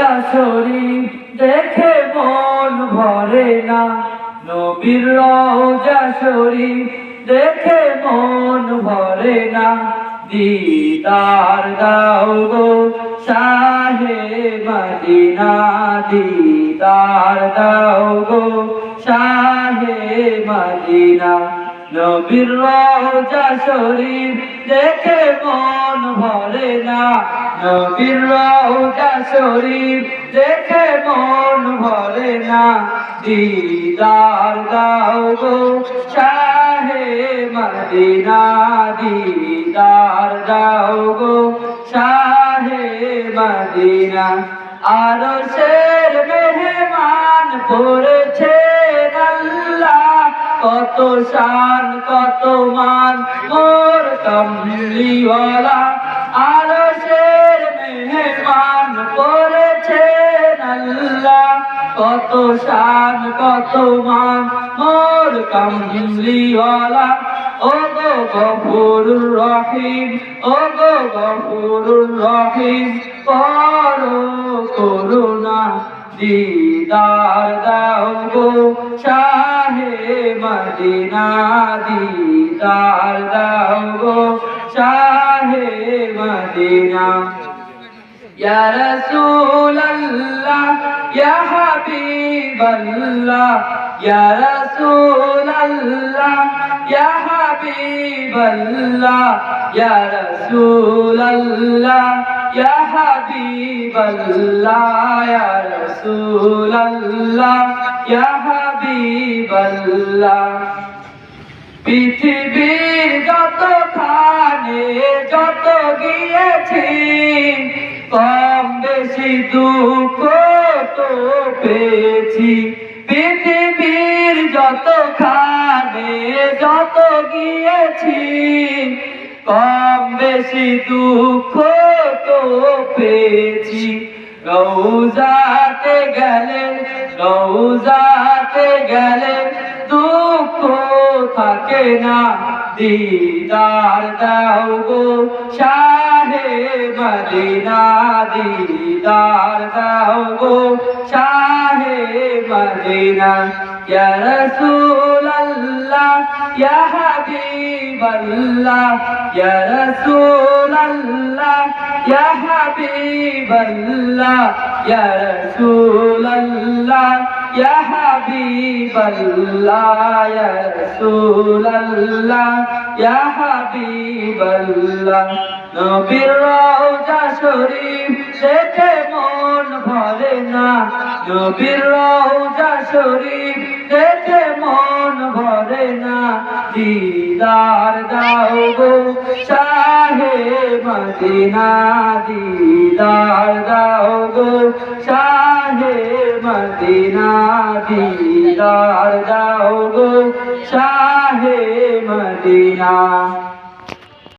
রওজা শরীফ দেখে মন ভরে না। নবীর রওজা শরীফ দেখে মন ভরে না। দিদার দাও গো শাহে মদিনা, দিদার দাও গো শাহে মদিনা। নবীর রওজা শরীফ দেখে মন ভরে না। নবীর রওজা শরীফ দেখে মন ভরে না। দিদার দাও গো শাহে মদিনা, দিদার দাও গো শাহে মদিনা। আর শের মেহমান পড়েছে আল্লাহ, কত শান, কত মান। মোর কমলিওয়ালা কত শান কত মান, মোর কমলিওয়ালা ও গো গফুরুর রহিম ও গো গফুরুর রহিম করো করুণা দিদার দাও গো, শাহে মদিনা দিদার দাও গো, শাহে মদিনা ইয়া রাসূলুল্লাহ ইয়া হাবিবাল্লাহ ইয়া রাসূলুল্লাহ ইয়া হাবিবাল্লাহ ইয়া রাসূলুল্লাহ ইয়া হাবিবাল্লাহ ইয়া রাসূলুল্লাহ ইয়া হাবিবাল্লাহ পৃথিবীর যত খানে যত গিয়েছি বেশি দুঃখ তো পেয়েছি। পৃথিবীর যত খানে যত গিয়েছি, কম বেশি দুঃখ তো পেয়েছি। রৌজাতে গেলে রৌজাতে গেলে দুঃখ থাকে না। দিদার দাও গো, শাহে মদিনা দিদার দাও গো, শাহে মদিনা। ইয়া রাসূলুল্লাহ, ইয়া হাবিবাল্লাহ, ইয়া রাসূলুল্লাহ, ইয়া হাবিবাল্লাহ, ইয়া রাসূলুল্লাহ ইয়া হাবিবাল্লাহ, ইয়া রাসূলুল্লাহ, ইয়া হাবিবাল্লাহ। নবীর রওজা শরীফ দেখে মন ভরে না। নবীর রওজা শরীফ দেখে মন ভরে না। দিদার দাও গো শাহে মদিনা, দিদার দাও গো মদিনা দিদার যাও গো শাহে মদিনা।